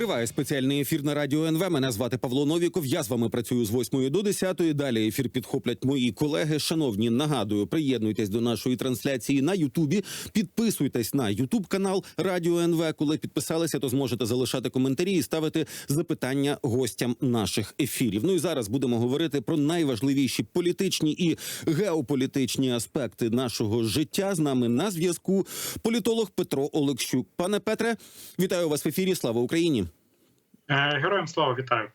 Триває спеціальний ефір на радіо НВ. Мене звати Павло Новіков. Я з вами працюю з 8 до 10. Далі ефір підхоплять мої колеги. Шановні, нагадую, приєднуйтесь до нашої трансляції на Ютубі. Підписуйтесь на Ютуб канал Радіо НВ. Коли підписалися, то зможете залишати коментарі і ставити запитання гостям наших ефірів. Ну і зараз будемо говорити про найважливіші політичні і геополітичні аспекти нашого життя. З нами на зв'язку політолог Петро Олексюк. Пане Петре, вітаю вас в ефірі. Слава Україні. Е, Героям слава вітаю.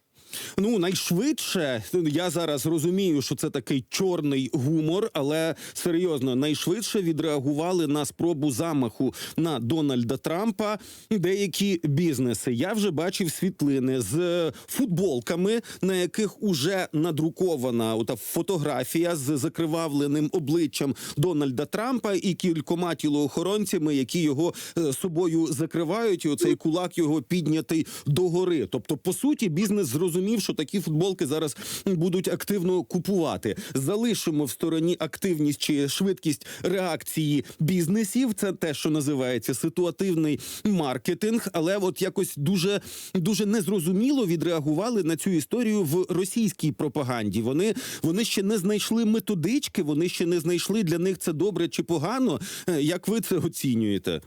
Ну найшвидше я зараз розумію, що це такий чорний гумор, але серйозно найшвидше відреагували на спробу замаху на Дональда Трампа деякі бізнеси. Я вже бачив світлини з футболками, на яких уже надрукована ота фотографія з закривавленим обличчям Дональда Трампа і кількома тілоохоронцями, які його е, собою закривають. І оцей кулак його піднятий догори. Тобто, по суті, бізнес зрозумів, що такі футболки зараз будуть активно купувати. Залишимо в стороні активність чи швидкість реакції бізнесів. Це те, що називається ситуативний маркетинг. Але от якось дуже дуже незрозуміло відреагували на цю історію в російській пропаганді. Вони вони ще не знайшли методички, вони ще не знайшли для них це добре чи погано. Е, Як ви це оцінюєте?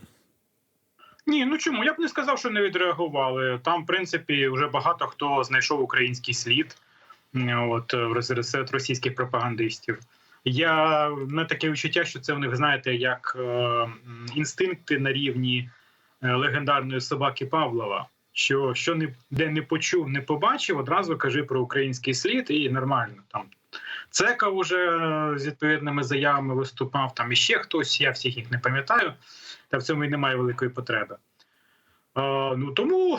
Ні, ну чому? Я б не сказав, що не відреагували. Там, в принципі, вже багато хто знайшов український слід от в серед російських пропагандистів. Я не таке відчуття, що це у них, знаєте, як е, інстинкти на рівні е, легендарної собаки Павлова. Що що не де не почув, не побачив, одразу кажи про український слід і нормально там. Цека вже з відповідними заявами виступав. Там іще хтось, я всіх їх не пам'ятаю, та в цьому і немає великої потреби. Е, ну тому,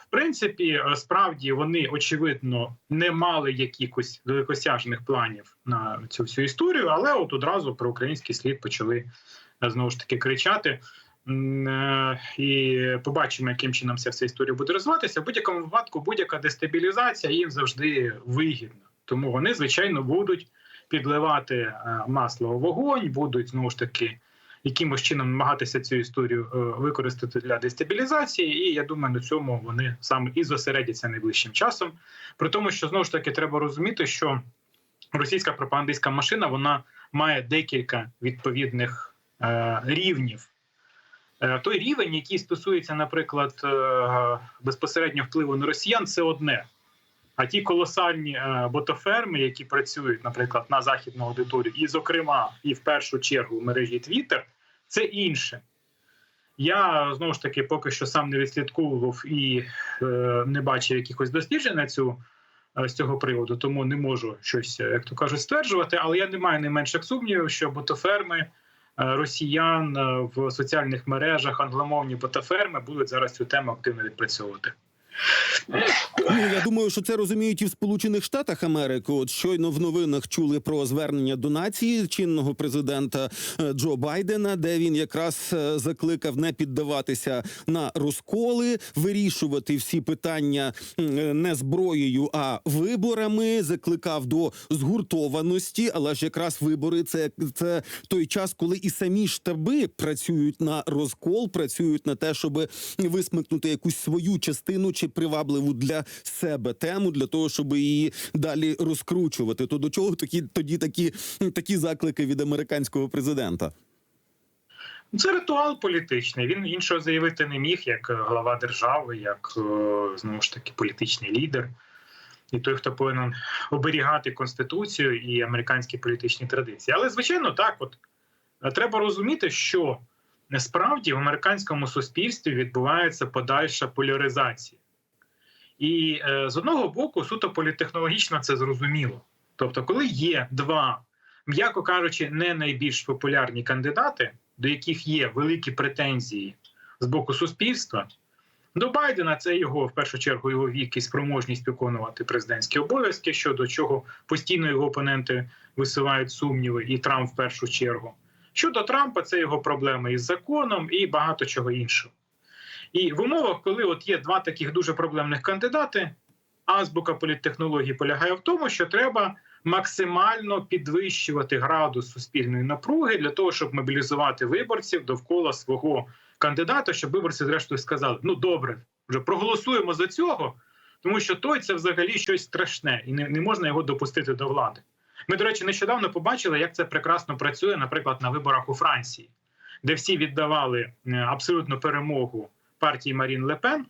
в принципі, е, справді вони очевидно не мали якихось далекосяжних планів на цю всю історію, але от одразу про український слід почали е, знову ж таки кричати. І побачимо, яким чином вся ця історія буде розвиватися. В будь-якому випадку будь-яка дестабілізація їм завжди вигідна. Тому вони, звичайно, будуть підливати масло у вогонь, будуть знову ж таки якимось чином намагатися цю історію е, використати для дестабілізації. І я думаю, на цьому вони саме і зосередяться найближчим часом. При тому, що знову ж таки треба розуміти, що російська пропагандистська машина вона має декілька відповідних е, рівнів. Е, Той рівень, який стосується, наприклад, е, безпосередньо впливу на росіян, це одне. А ті колосальні ботоферми, які працюють, наприклад, на західну аудиторію, і, зокрема, і в першу чергу в мережі Twitter, це інше. Я знову ж таки поки що сам не відслідковував і е, не бачив якихось досліджень на цю е, з цього приводу, тому не можу щось, е, як то кажуть, стверджувати. Але я не маю найменших сумнівів, що ботоферми е, росіян е, в соціальних мережах, англомовні ботоферми будуть зараз цю тему активно відпрацьовувати. Ну я думаю, що це розуміють і в Сполучених Штатах Америки. От щойно в новинах чули про звернення до нації чинного президента е, Джо Байдена, де він якраз е, закликав не піддаватися на розколи, вирішувати всі питання е, не зброєю, а виборами. Закликав до згуртованості. Але ж якраз вибори це, це той час, коли і самі штаби працюють на розкол, працюють на те, щоб висмикнути якусь свою частину чи привабливу для себе тему для того, щоб її далі розкручувати. То до чого такі тоді такі, такі заклики від американського президента? Це ритуал політичний. Він іншого заявити не міг як глава держави, як е, знову ж таки політичний лідер. І той, хто повинен оберігати конституцію і американські політичні традиції. Але звичайно, так от е, треба розуміти, що насправді в американському суспільстві відбувається подальша поляризація. І е, з одного боку, суто політтехнологічно це зрозуміло. Тобто, коли є два, м'яко кажучи, не найбільш популярні кандидати, до яких є великі претензії з боку суспільства, до Байдена це його в першу чергу його вік і спроможність виконувати президентські обов'язки, щодо чого постійно його опоненти висувають сумніви, і Трамп в першу чергу. Щодо Трампа, це його проблеми із законом і багато чого іншого. І в умовах, коли от є два таких дуже проблемних кандидати, азбука політтехнології полягає в тому, що треба максимально підвищувати градус суспільної напруги для того, щоб мобілізувати виборців довкола свого кандидата, щоб виборці, зрештою, сказали: ну добре, вже проголосуємо за цього, тому що той це взагалі щось страшне, і не, не можна його допустити до влади. Ми, до речі, нещодавно побачили, як це прекрасно працює, наприклад, на виборах у Франції, де всі віддавали е, абсолютну перемогу партії Марін Лепен,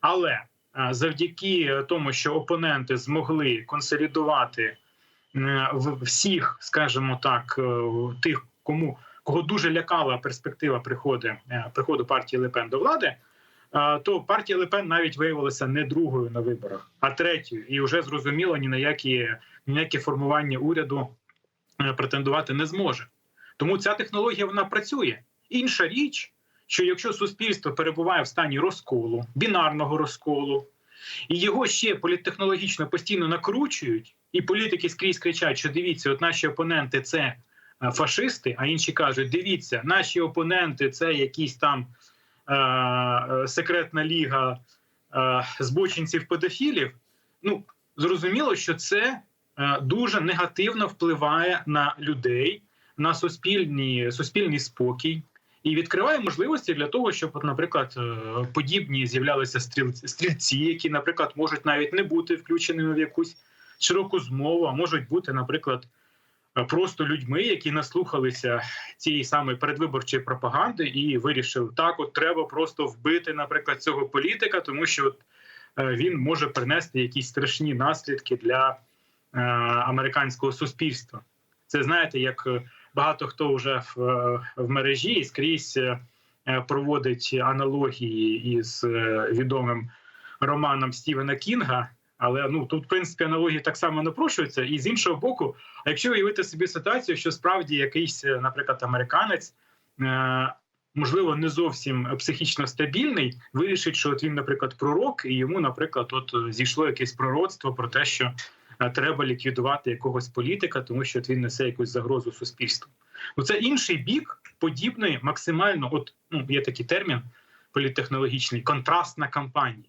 але е, завдяки тому, що опоненти змогли консолідувати всіх, скажімо так, е, тих, кому кого дуже лякала перспектива приходу, е, приходу партії Лепен до влади, то партія Лепен навіть виявилася не другою на виборах, а третьою, і вже зрозуміло ні на які ні на яке формування уряду претендувати не зможе. Тому ця технологія вона працює. Інша річ, що якщо суспільство перебуває в стані розколу, бінарного розколу, і його ще політтехнологічно постійно накручують, і політики скрізь кричать, що дивіться, от наші опоненти це е, фашисти, а інші кажуть: дивіться, наші опоненти це якісь там е, е, секретна ліга е, збочинців-педофілів. Ну зрозуміло, що це е, дуже негативно впливає на людей, на суспільні, суспільний спокій. І відкриває можливості для того, щоб, наприклад, е, подібні з'являлися стрільці, які, наприклад, можуть навіть не бути включеними в якусь широку змову, а можуть бути, наприклад, е, просто людьми, які наслухалися цієї самої передвиборчої пропаганди і вирішили, так, от треба просто вбити, наприклад, цього політика, тому що от, е, він може принести якісь страшні наслідки для американського суспільства. Це знаєте, як багато хто вже в, в мережі і скрізь е, проводить аналогії із е, відомим романом Стівена Кінга. Але ну тут, в принципі, аналогії так само напрошуються. І з іншого боку, а якщо уявити собі ситуацію, що справді якийсь, е, наприклад, американець, можливо, не зовсім психічно стабільний, вирішить, що от він, наприклад, пророк, і йому, наприклад, от зійшло якесь пророцтво про те, що треба ліквідувати якогось політика, тому що він несе якусь загрозу суспільству. Ну це інший бік подібної, максимально, от ну є такий термін політтехнологічний контрастна кампанія.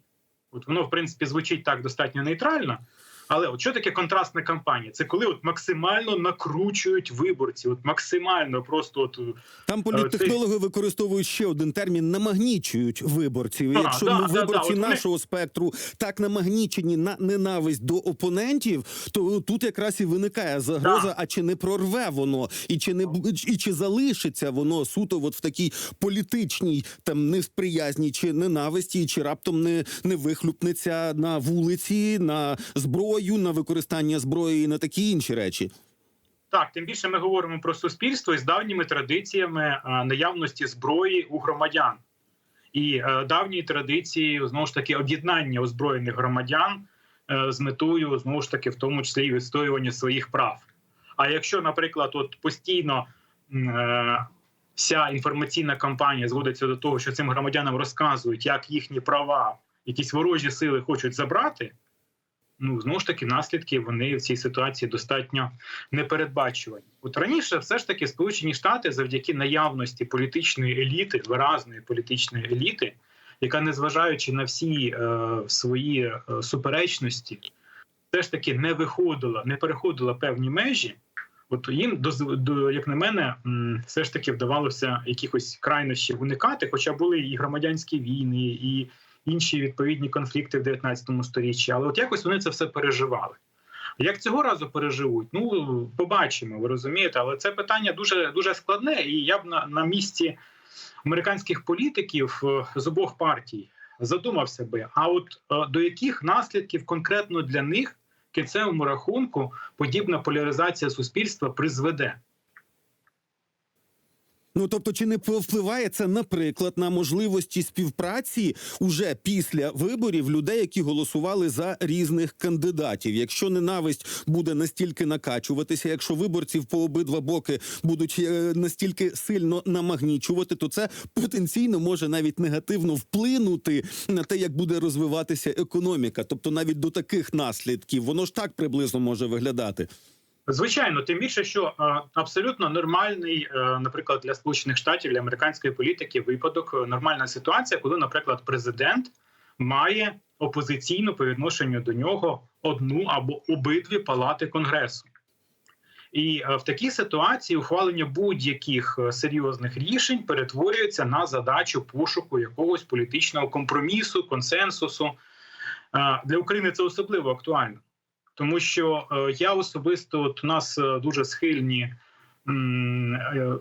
От воно, в принципі, звучить так достатньо нейтрально. Але от що таке контрастна кампанія? Це коли от максимально накручують виборців, от максимально просто от Там політтехнологи використовують ще один термін намагнічують виборців. І А, Якщо да, ми да, да, виборці от вони- нашого спектру так намагнічені на ненависть до опонентів, то тут якраз і виникає загроза. Да. А чи не прорве воно, і чи не і чи залишиться воно суто от в такій політичній там несприязні чи ненависті, чи раптом не, не вихлюпнеться на вулиці, на зброю, на використання зброї і на такі інші речі. Так, тим більше ми говоримо про суспільство із давніми традиціями е, наявності зброї у громадян і е, давні традиції знову ж таки об'єднання озброєних громадян е, з метою знову ж таки, в тому числі і відстоювання своїх прав. А якщо, наприклад, от постійно вся інформаційна кампанія зводиться до того, що цим громадянам розказують, як їхні права, якісь ворожі сили хочуть забрати. Ну знову ж таки, наслідки вони в цій ситуації достатньо непередбачувані. От раніше, все ж таки, Сполучені Штати завдяки наявності політичної еліти, виразної політичної еліти, яка, незважаючи на всі е, свої е, суперечності, все ж таки не виходила, не переходила певні межі. От їм до, як на мене, все ж таки вдавалося якихось крайнощів уникати, хоча були і громадянські війни, і інші відповідні конфлікти в 19 сторіччі. Але от якось вони це все переживали. Як цього разу переживуть? Ну побачимо, ви розумієте, але це питання дуже дуже складне, і я б на, на місці американських політиків е, з обох партій задумався би: а от е, до яких наслідків конкретно для них кінцевому рахунку подібна поляризація суспільства призведе? Ну тобто, чи не впливає це, наприклад, на можливості співпраці уже після виборів людей, які голосували за різних кандидатів? Якщо ненависть буде настільки накачуватися, якщо виборців по обидва боки будуть е, настільки сильно намагнічувати, то це потенційно може навіть негативно вплинути на те, як буде розвиватися економіка, тобто навіть до таких наслідків, воно ж так приблизно може виглядати. Звичайно, тим більше, що е, абсолютно нормальний, е, наприклад, для сполучених штатів для американської політики випадок, е, нормальна ситуація, коли, наприклад, президент має опозиційну по відношенню до нього одну або обидві палати конгресу. І в такій ситуації ухвалення будь-яких серйозних рішень перетворюється на задачу пошуку якогось політичного компромісу, консенсусу. Для України це особливо актуально, тому що е, я особисто от у нас е, дуже схильні е,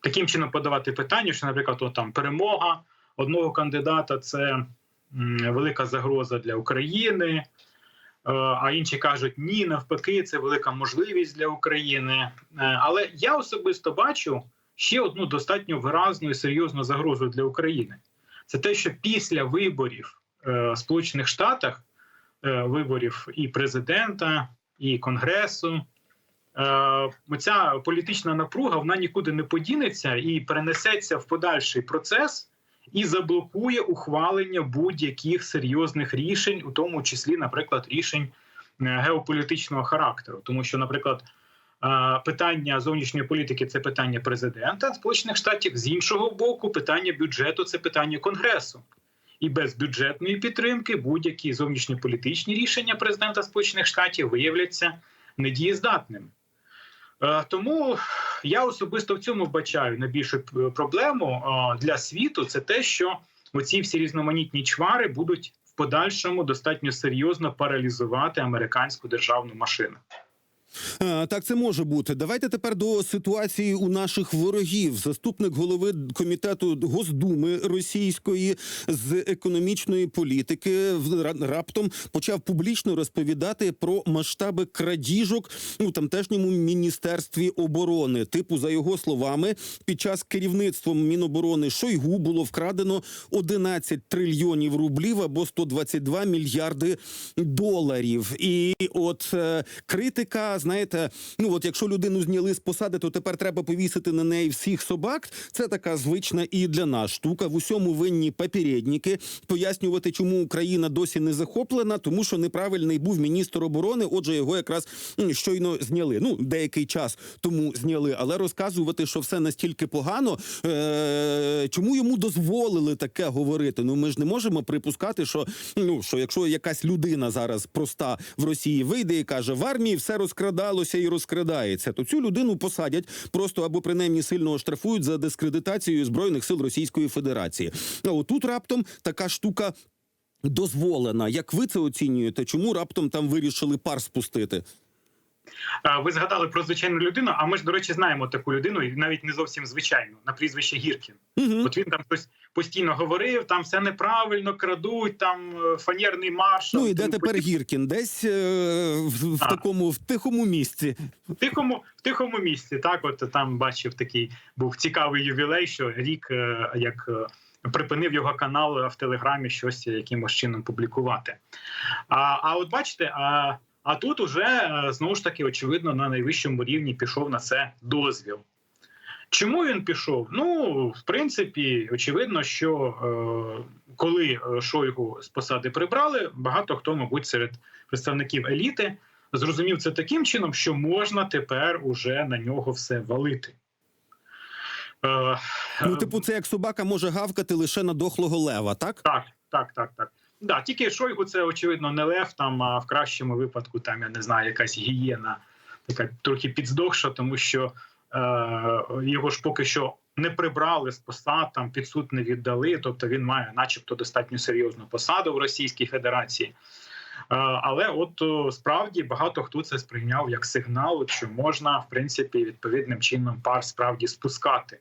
таким чином подавати питання, що, наприклад, от, там перемога одного кандидата це велика загроза для України. А інші кажуть, ні, навпаки, це велика можливість для України. Але я особисто бачу ще одну достатньо виразну і серйозну загрозу для України. Це те, що після виборів в Сполучених Штатах, виборів і президента, і конгресу, е, ця політична напруга вона нікуди не подінеться і перенесеться в подальший процес і заблокує ухвалення будь-яких серйозних рішень, у тому числі, наприклад, рішень е, геополітичного характеру, тому що, наприклад. е, Питання зовнішньої політики це питання президента Сполучених Штатів. З іншого боку, питання бюджету це питання конгресу. І без бюджетної підтримки будь-які зовнішньополітичні рішення президента Сполучених Штатів виявляться недієздатними. Е, Тому я особисто в цьому вбачаю найбільшу проблему е, для світу. Це те, що оці всі різноманітні чвари будуть в подальшому достатньо серйозно паралізувати американську державну машину. Так, це може бути. Давайте тепер до ситуації у наших ворогів. Заступник голови комітету Госдуми російської з економічної політики раптом почав публічно розповідати про масштаби крадіжок у тамтешньому міністерстві оборони. Типу, за його словами, під час керівництвом Міноборони Шойгу було вкрадено 11 трильйонів рублів або 122 мільярди доларів. І от е, критика, знаєте, ну от якщо людину зняли з посади, то тепер треба повісити на неї всіх собак. Це така звична і для нас штука. В усьому винні попередники. Пояснювати, чому Україна досі не захоплена, тому що неправильний був міністр оборони. Отже, його якраз щойно зняли. Ну деякий час тому зняли, але розказувати, що все настільки погано, е- чому йому дозволили таке говорити? Ну ми ж не можемо припускати, що ну що якщо якась людина зараз проста в Росії вийде і каже, в армії все розкрадалося і розкрадається, то цю людину посадять просто або принаймні сильно оштрафують за дискредитацію збройних сил Російської Федерації. А отут раптом така штука. Дозволена, як ви це оцінюєте? Чому раптом там вирішили пар спустити? Ви згадали про звичайну людину, а ми ж, до речі, знаємо таку людину, і навіть не зовсім звичайну, на прізвище Гіркін. Угу. От він там щось постійно говорив, там все неправильно, крадуть, там е, фанерний маршал. Ну і де тепер Гіркін? Десь е, в, в такому в тихому місці. В тихому, в тихому місці, так от там бачив такий був цікавий ювілей, що рік е, як припинив його канал в Телеграмі щось якимось чином публікувати. А, а от бачите, а, а тут уже знову ж таки очевидно на найвищому рівні пішов на це дозвіл. Чому він пішов? Ну, в принципі, очевидно, що е, коли е, Шойгу з посади прибрали, багато хто, мабуть, серед представників еліти зрозумів це таким чином, що можна тепер уже на нього все валити. Е, Ну, типу, це як собака може гавкати лише на дохлого лева, так? Так, так, так, так. Да, тільки Шойгу це очевидно не лев, там а в кращому випадку там я не знаю, якась гієна, така трохи підздохша, тому що е, його ж поки що не прибрали з посад, там під не віддали. Тобто він має, начебто, достатньо серйозну посаду в Російській Федерації. Е, але от справді багато хто це сприйняв як сигнал, що можна в принципі відповідним чином пар справді спускати.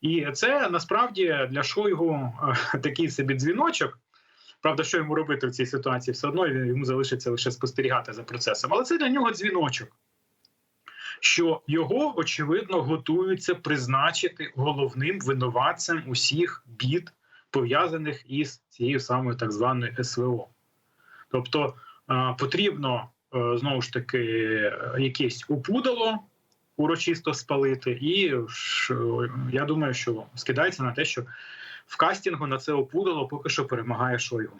І це насправді для Шойгу е, такий собі дзвіночок. Правда, що йому робити в цій ситуації? Все одно йому залишиться лише спостерігати за процесом. Але це для нього дзвіночок, що його, очевидно, готуються призначити головним винуватцем усіх бід, пов'язаних із цією самою так званою СВО. Тобто е, потрібно е, знову ж таки якесь опудало урочисто спалити, і я думаю, що скидається на те, що в кастингу на це опудало поки що перемагає Шойгу.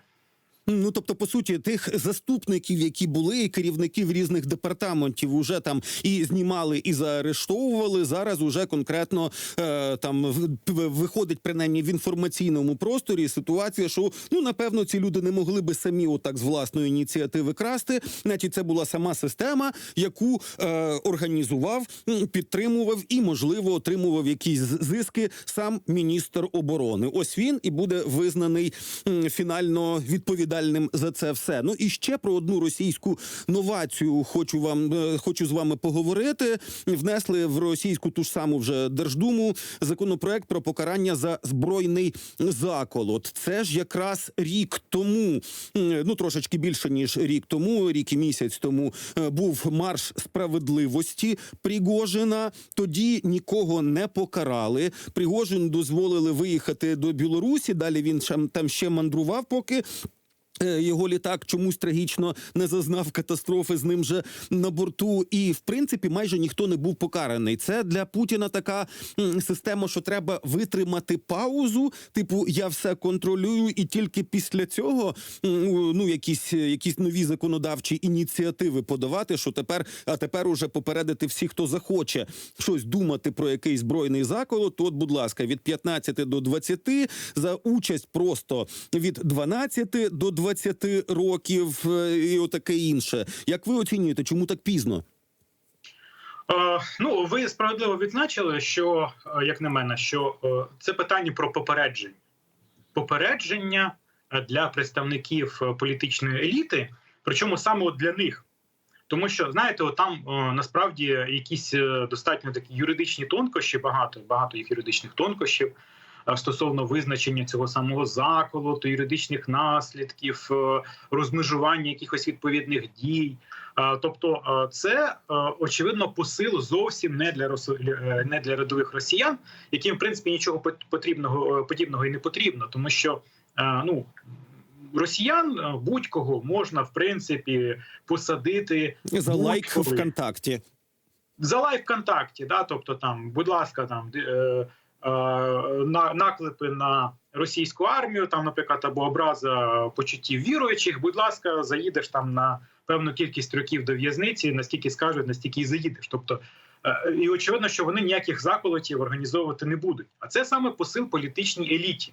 Ну тобто, по суті, тих заступників, які були, і керівників різних департаментів, уже там і знімали, і заарештовували. Зараз уже конкретно е, там виходить принаймні в інформаційному просторі ситуація, що ну напевно ці люди не могли би самі отак з власної ініціативи красти. Значить, це була сама система, яку е, організував, підтримував і, можливо, отримував якісь зиски сам міністр оборони. Ось він і буде визнаний фінально відповідальним за це все. Ну і ще про одну російську новацію хочу вам е, хочу з вами поговорити. Внесли в російську ту ж саму вже держдуму законопроект про покарання за збройний заколот. Це ж якраз рік тому, ну трошечки більше ніж рік тому, рік і місяць тому е, був марш справедливості Пригожина. Тоді нікого не покарали. Пригожин дозволили виїхати до Білорусі. Далі він там ще мандрував, поки. Е, Його літак чомусь трагічно не зазнав катастрофи з ним же на борту, і в принципі майже ніхто не був покараний. Це для Путіна така система, що треба витримати паузу. Типу, я все контролюю, і тільки після цього ну якісь, якісь нові законодавчі ініціативи подавати. Що тепер, а тепер уже попередити всіх, хто захоче щось думати про якийсь збройний заколот. То, от, будь ласка, від 15 до 20, за участь просто від 12 до 20 років е, і отаке інше. Як ви оцінюєте, чому так пізно? Е, ну, ви справедливо відзначили, що, е, як на мене, що це питання про попередження. Попередження для представників політичної еліти, причому саме для них. Тому що, знаєте, там насправді якісь достатньо такі юридичні тонкощі, багато, багато їх юридичних тонкощів стосовно визначення цього самого заколоту, юридичних наслідків, е, розмежування якихось відповідних дій. Е, Тобто, е, це очевидно посил зовсім не для рос- не для рядових росіян, яким в принципі нічого пот- потрібного подібного і не потрібно, тому що ну. Росіян будь-кого можна в принципі посадити За лайк. ВКонтакті. за лайк ВКонтакті, да, тобто там, будь ласка, там е, наклепи на російську армію, там, наприклад, або образа почуттів віруючих. Будь ласка, заїдеш там на певну кількість років до в'язниці, настільки скажуть, настільки і заїдеш. Тобто, е, і очевидно, що вони ніяких заколотів організовувати не будуть. А це саме посил політичній еліті.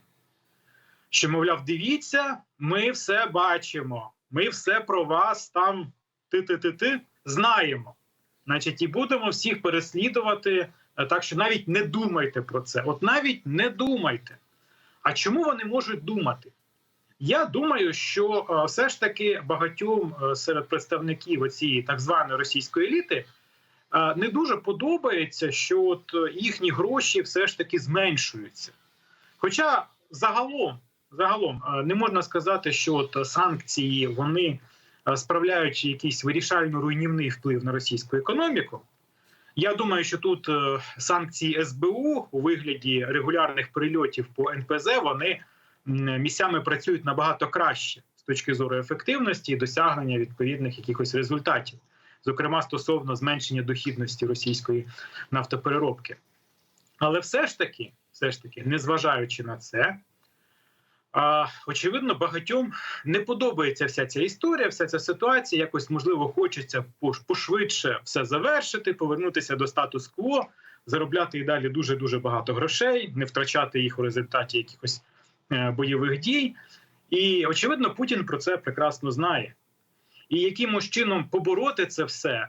Що, мовляв, дивіться, ми все бачимо, ми все про вас там ти-ти-ти-ти знаємо. Значить, і будемо всіх переслідувати. Е, Так що навіть не думайте про це. От навіть не думайте. А чому вони можуть думати? Я думаю, що е, все ж таки багатьом е, серед представників цієї так званої російської еліти не дуже подобається, що от їхні гроші все ж таки зменшуються. Хоча загалом, загалом не можна сказати, що от санкції вони справляють якийсь вирішально руйнівний вплив на російську економіку. Я думаю, що тут е, санкції СБУ у вигляді регулярних прильотів по НПЗ вони місцями працюють набагато краще з точки зору ефективності і досягнення відповідних якихось результатів, зокрема стосовно зменшення дохідності російської нафтопереробки. Але все ж таки, все ж таки, незважаючи на це, а, очевидно, багатьом не подобається вся ця історія, вся ця ситуація. Якось можливо хочеться пошвидше все завершити, повернутися до статус-кво, заробляти і далі дуже дуже багато грошей, не втрачати їх у результаті якихось е, бойових дій. І очевидно, Путін про це прекрасно знає. І якимось чином побороти це все е,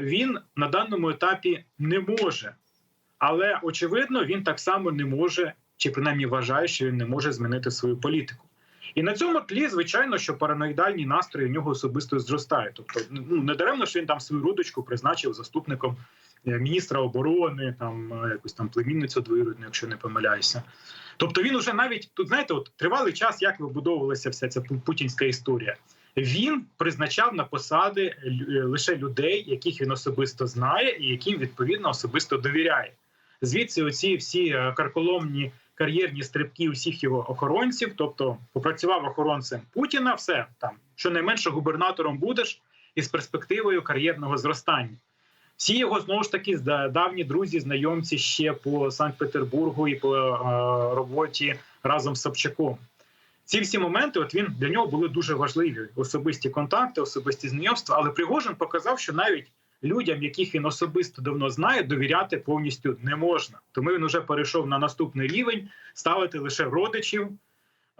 він на даному етапі не може. Але очевидно, він так само не може, чи принаймні вважає, що він не може змінити свою політику. І на цьому тлі, звичайно, що параноїдальні настрої в нього особисто зростають. Тобто, ну не даремно, що він там свою родичку призначив заступником е, міністра оборони, там е, якусь там племінницю двоюрідну, якщо не помиляюся. Тобто він уже навіть тут, знаєте, от тривалий час, як вибудовувалася вся ця путінська історія. Він призначав на посади е, лише людей, яких він особисто знає, і яким відповідно особисто довіряє. Звідси оці всі карколомні кар'єрні стрибки усіх його охоронців. Тобто, попрацював охоронцем Путіна, все там щонайменше губернатором будеш із перспективою кар'єрного зростання. Всі його знову ж таки давні друзі, знайомці ще по Санкт-Петербургу і по е, роботі разом з Собчаком. ці всі моменти, от він для нього були дуже важливі: особисті контакти, особисті знайомства. Але Пригожин показав, що навіть людям, яких він особисто давно знає, довіряти повністю не можна. Тому він вже перейшов на наступний рівень ставити лише родичів.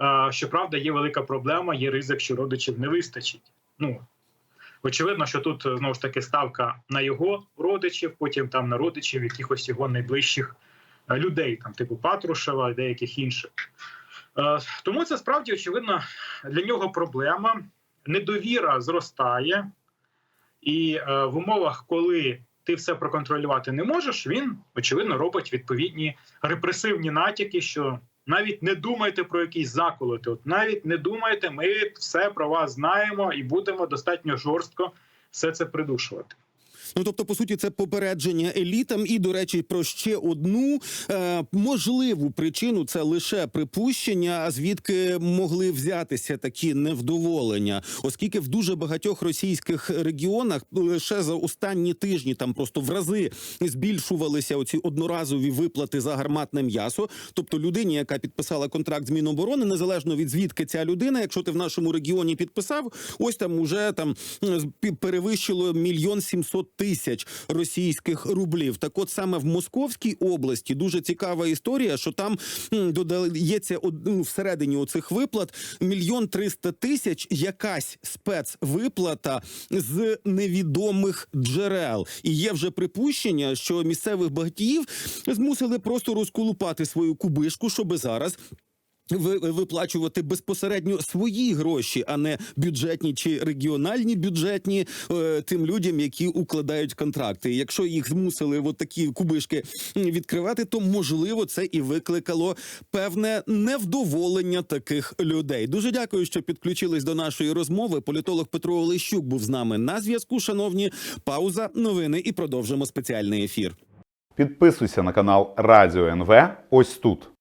Е, Щоправда, є велика проблема, є ризик, що родичів не вистачить. Ну очевидно, що тут знову ж таки ставка на його родичів, потім там на родичів якихось його найближчих е, людей, там типу Патрушева і деяких інших. Е, Тому це справді очевидно для нього проблема. Недовіра зростає, і е, в умовах, коли ти все проконтролювати не можеш, він очевидно робить відповідні репресивні натяки, що навіть не думайте про якісь заколоти. От навіть не думайте, ми все про вас знаємо і будемо достатньо жорстко все це придушувати. Ну тобто, по суті, це попередження елітам. І до речі, про ще одну е, можливу причину це лише припущення. А звідки могли взятися такі невдоволення, оскільки в дуже багатьох російських регіонах лише за останні тижні там просто в рази збільшувалися оці одноразові виплати за гарматне м'ясо. Тобто людині, яка підписала контракт з Міноборони, незалежно від звідки ця людина, якщо ти в нашому регіоні підписав, ось там уже там перевищило мільйон сімсот тисяч російських рублів. Так, от саме в Московській області дуже цікава історія, що там додається всередині оцих виплат мільйон триста тисяч якась спецвиплата з невідомих джерел. І є вже припущення, що місцевих багатіїв змусили просто розколупати свою кубишку, щоби зараз. Ви- виплачувати безпосередньо свої гроші, а не бюджетні чи регіональні бюджетні е, тим людям, які укладають контракти. Якщо їх змусили от такі кубишки відкривати, то можливо це і викликало певне невдоволення таких людей. Дуже дякую, що підключились до нашої розмови. Політолог Петро Олещук був з нами на зв'язку. Шановні, пауза, новини і продовжимо спеціальний ефір. Підписуйся на канал Радіо НВ ось тут.